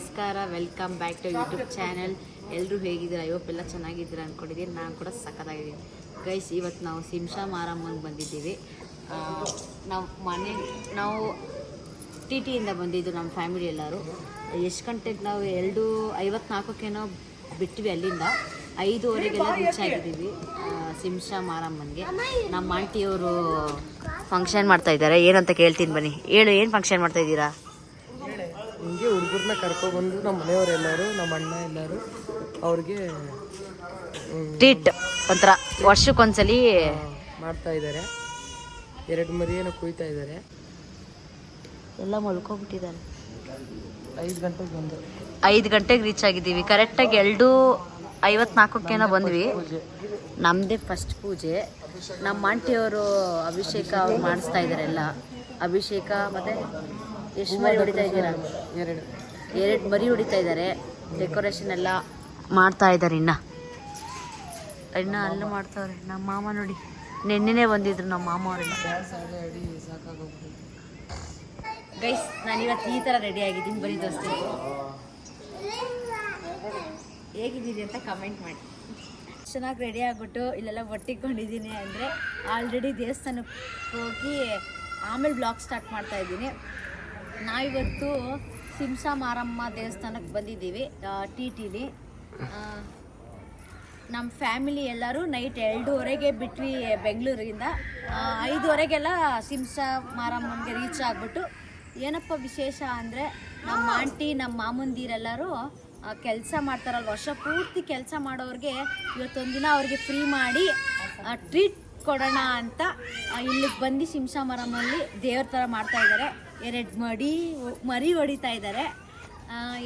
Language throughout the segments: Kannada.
ನಮಸ್ಕಾರ welcome back to YouTube channel ಎಲ್ಲರೂ ಹೇಗಿದ್ದೀರಾ? ಅಯ್ಯೋಪ್ಪೆಲ್ಲ ಚೆನ್ನಾಗಿದ್ದೀರಾ ಅಂದ್ಕೊಂಡಿದ್ದೀನಿ ನಾನು ಕೂಡ ಸಖತ್ತಾಗಿದ್ದೀನಿ. ಗೈಸ್ ಇವತ್ತು ನಾವು ಸಿಂಶಾ ಮಾರಮ್ಮನಿಗೆ ಬಂದಿದ್ದೀವಿ. ನಾವು ಮನೆ, ನಾವು ಟಿ ಟಿಯಿಂದ ಬಂದಿದ್ದು ನಮ್ಮ ಫ್ಯಾಮಿಲಿ ಎಲ್ಲರೂ. ಎಷ್ಟು ಗಂಟೆಗೆ ನಾವು ಎರಡು, ಐವತ್ನಾಲ್ಕಕ್ಕೇನೋ ಬಿಟ್ವಿ ಅಲ್ಲಿಂದ. ಐದುವರೆಗೆಲ್ಲ ರೀಚ್ ಆಗಿದ್ದೀವಿ ಸಿಂಶಾ ಮಾರಮ್ಮನಿಗೆ. ನಮ್ಮ ಆಂಟಿಯವರು ಫಂಕ್ಷನ್ ಮಾಡ್ತಾ ಇದ್ದಾರೆ. ಏನಂತ ಕೇಳ್ತೀನಿ ಬನ್ನಿ. ಹೇಳು, ಏನು ಫಂಕ್ಷನ್ ಮಾಡ್ತಾ ಇದ್ದೀರಾ? ಹುಡುಗರನ್ನ ಕರ್ಕೊಬಂದು ನಮ್ಮ ಮನೆಯವರೆಲ್ಲರೂ ನಮ್ಮ ಅಣ್ಣ ಎಲ್ಲರೂ ಅವ್ರಿಗೆ ಟ್ರೀಟ್ ಒಂಥರ ವರ್ಷಕ್ಕೊಂದ್ಸಲಿ ಮಾಡ್ತಾ ಇದ್ದಾರೆ ಎರಡು ಮರಿಯನ್ನು ಕುಯ್ತಾ ಇದ್ದಾರೆ ಎಲ್ಲ ಮಲ್ಕೊಬಿಟ್ಟಿದ್ದಾರೆ. ಐದು ಗಂಟೆಗೆ ಬಂದು. ಐದು ಗಂಟೆಗೆ ರೀಚ್ ಆಗಿದ್ದೀವಿ. ಕರೆಕ್ಟಾಗಿ ಎರಡು ಐವತ್ನಾಲ್ಕಕ್ಕೇನೋ ಬಂದ್ವಿ. ನಮ್ಮದೇ ಫಸ್ಟ್ ಪೂಜೆ. ನಮ್ಮ ಆಂಟಿಯವರು ಅಭಿಷೇಕ ಅವ್ರು ಮಾಡಿಸ್ತಾ ಇದ್ದಾರೆ ಎಲ್ಲ. ಅಭಿಷೇಕ ಮತ್ತು ಎಷ್ಟು ಮರಿ ಹೊಡಿತಾ ಇದ್ದೀರಾ? ಎರಡು. ಎರಡು ಮರಿ ಹೊಡಿತಾ ಇದ್ದಾರೆ. ಡೆಕೋರೇಷನ್ ಎಲ್ಲ ಮಾಡ್ತಾ ಇದ್ದಾರೆ ಇನ್ನ. ಇನ್ನ ಅಲ್ಲೂ ಮಾಡ್ತಾವ್ರೆ. ನಮ್ಮ ಮಾಮ ನೋಡಿ. ನೆನ್ನೆನೇ ಬಂದಿದ್ರು ನಮ್ಮ ಮಾಮ ಸಾಕಾಗೋಗ್ಬಿಟ್ಟು ಗೈಸ್ ನಾನು ಇವತ್ತು ಈ ಥರ ರೆಡಿ ಆಗಿದ್ದೀನಿ. ಬರೀ ದೋಸ್ತಿ. ಹೇಗಿದ್ದೀರಿ ಅಂತ ಕಮೆಂಟ್ ಮಾಡಿ. ಚೆನ್ನಾಗಿ ರೆಡಿ ಆಗಿಬಿಟ್ಟು ಇಲ್ಲೆಲ್ಲ ಒಟ್ಟಿಕೊಂಡಿದ್ದೀನಿ ಅಂದರೆ ಆಲ್ರೆಡಿ ದೇವಸ್ಥಾನಕ್ಕೆ ಹೋಗಿ ಆಮೇಲೆ ಬ್ಲಾಗ್ ಸ್ಟಾರ್ಟ್ ಮಾಡ್ತಾ ಇದ್ದೀನಿ. ನಾವಿವತ್ತು ಸಿಂಸಾ ಮಾರಮ್ಮ ದೇವಸ್ಥಾನಕ್ಕೆ ಬಂದಿದ್ದೀವಿ ಟಿ ಟಿಲಿ ನಮ್ಮ ಫ್ಯಾಮಿಲಿ ಎಲ್ಲರೂ ನೈಟ್ ಎರಡೂವರೆಗೆ ಬಿಟ್ವಿ ಬೆಂಗಳೂರಿಂದ. ಐದುವರೆಗೆಲ್ಲ ಸಿಂಸಾ ಮಾರಮ್ಮನಿಗೆ ರೀಚ್ ಆಗಿಬಿಟ್ಟು, ಏನಪ್ಪ ವಿಶೇಷ ಅಂದರೆ ನಮ್ಮ ಆಂಟಿ, ನಮ್ಮ ಮಾಮಂದಿರೆಲ್ಲರೂ ಕೆಲಸ ಮಾಡ್ತಾರಲ್ಲ ವರ್ಷ ಪೂರ್ತಿ ಕೆಲಸ ಮಾಡೋರಿಗೆ ಇವತ್ತೊಂದಿನ ಅವ್ರಿಗೆ ಫ್ರೀ ಮಾಡಿ ಟ್ರೀಟ್ ಕೊಡೋಣ ಅಂತ ಇಲ್ಲಿ ಬಂದು ಸಿಂಸಾ ಮಾರಮ್ಮಲ್ಲಿ ದೇವ್ರ ಥರ ಮಾಡ್ತಾ ಇದ್ದಾರೆ ಎರಡು ಮಡಿ ಮರಿ ಹೊಡಿತಾ ಇದ್ದಾರೆ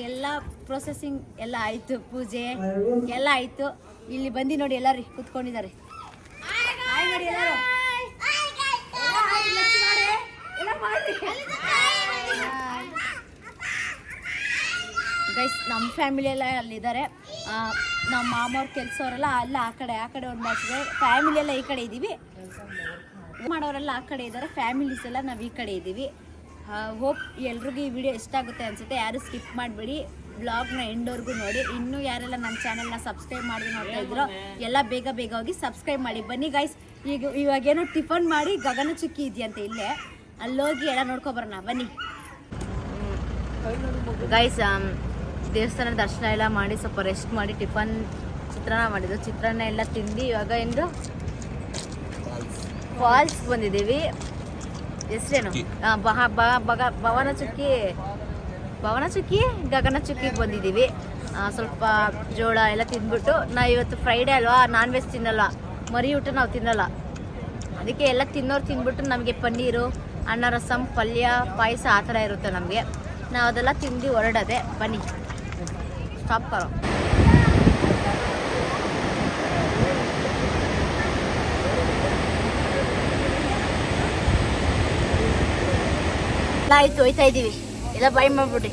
ಎಲ್ಲ ಪ್ರೊಸೆಸಿಂಗ್ ಎಲ್ಲ ಆಯಿತು ಪೂಜೆ ಎಲ್ಲ ಆಯಿತು ಇಲ್ಲಿ ಬಂದು ನೋಡಿ ಎಲ್ಲರೂ ಕೂತ್ಕೊಂಡಿದ್ದಾರೆ. ಗೈಸ್ ನಮ್ಮ ಫ್ಯಾಮಿಲಿ ಎಲ್ಲ ಅಲ್ಲಿದ್ದಾರೆ ನಮ್ಮ ಮಾಮವ್ರ ಕೆಲಸವರೆಲ್ಲ ಅಲ್ಲ ಆ ಕಡೆ ಆ ಕಡೆ ಒಂದು ಫ್ಯಾಮಿಲಿ ಎಲ್ಲ ಈ ಕಡೆ ಇದ್ದೀವಿ ಮಾಡೋರೆಲ್ಲ ಆ ಕಡೆ ಇದ್ದಾರೆ ಫ್ಯಾಮಿಲೀಸ್ ಎಲ್ಲ ನಾವು ಈ ಕಡೆ ಇದ್ದೀವಿ ಹೋಪ್ ಎಲ್ರಿಗೂ ಈ ವಿಡಿಯೋ ಇಷ್ಟ ಆಗುತ್ತೆ ಅನ್ಸುತ್ತೆ. ಯಾರು ಸ್ಕಿಪ್ ಮಾಡಬೇಡಿ. ಬ್ಲಾಗ್ನ ಎಂಡೋರ್ಗೂ ನೋಡಿ. ಇನ್ನೂ ಯಾರೆಲ್ಲ ನನ್ನ ಚಾನಲ್ನ ಸಬ್ಸ್ಕ್ರೈಬ್ ಮಾಡಿ ನೋಡ್ತಾ ಇದ್ರೋ, ಎಲ್ಲ ಬೇಗ ಬೇಗ ಹೋಗಿ ಸಬ್ಸ್ಕ್ರೈಬ್ ಮಾಡಿ. ಬನ್ನಿ ಗೈಸ್ ಈಗ ಇವಾಗೇನೋ ಟಿಫನ್ ಮಾಡಿ ಗಗನ ಚುಕ್ಕಿ ಇದೆಯಂತೆ ಇಲ್ಲೇ. ಅಲ್ಲೋಗಿ ಎಲ್ಲ ನೋಡ್ಕೊಬರೋಣ ಬನ್ನಿ. ಗೈಸ್ ದೇವಸ್ಥಾನ ದರ್ಶನ ಎಲ್ಲ ಮಾಡಿ ಸ್ವಲ್ಪ ರೆಸ್ಟ್ ಮಾಡಿ ಟಿಫನ್ ಚಿತ್ರಾನ್ನ ಮಾಡಿದ್ದು ಚಿತ್ರಾನ್ನ ಎಲ್ಲ ತಿಂದು ಇವಾಗ ಎಂದು ಫಾಲ್ಸ್ ಬಂದಿದ್ದೀವಿ. ಹೆಸ್ರೇನು? ಆ, ಬಹ ಬ- ಬಗ ಭವನ ಚುಕ್ಕಿ. ಭವನ ಚುಕ್ಕಿ ಗಗನ ಚುಕ್ಕಿಗೆ ಬಂದಿದ್ದೀವಿ. ಸ್ವಲ್ಪ ಜೋಳ ಎಲ್ಲ ತಿಂದ್ಬಿಟ್ಟು ನಾ ಇವತ್ತು ಫ್ರೈಡೇ ಅಲ್ವಾ ನಾನ್ ವೆಜ್ ತಿನ್ನಲ್ಲ. ಮರಿ ಊಟ ನಾವು ತಿನ್ನಲ್ಲ. ಅದಕ್ಕೆ ಎಲ್ಲ ತಿನ್ನೋರು ತಿಂದ್ಬಿಟ್ಟು ನಮಗೆ ಪನ್ನೀರು ಅನ್ನ ರಸಂ ಪಲ್ಯ ಪಾಯಸ ಆ ಥರ ಇರುತ್ತೆ ನಮಗೆ. ನಾವು ಅದೆಲ್ಲ ತಿಂದು ಹೊರಡದೆ ಬನ್ನಿ. ಸ್ಟಾಪ್ ಕರೋ ಆಯ್ತು ಹೋಯ್ತಾ ಇದ್ದೀವಿ ಎಲ್ಲ ಬಾಯ್ ಮಾಡ್ಬಿಡಿ.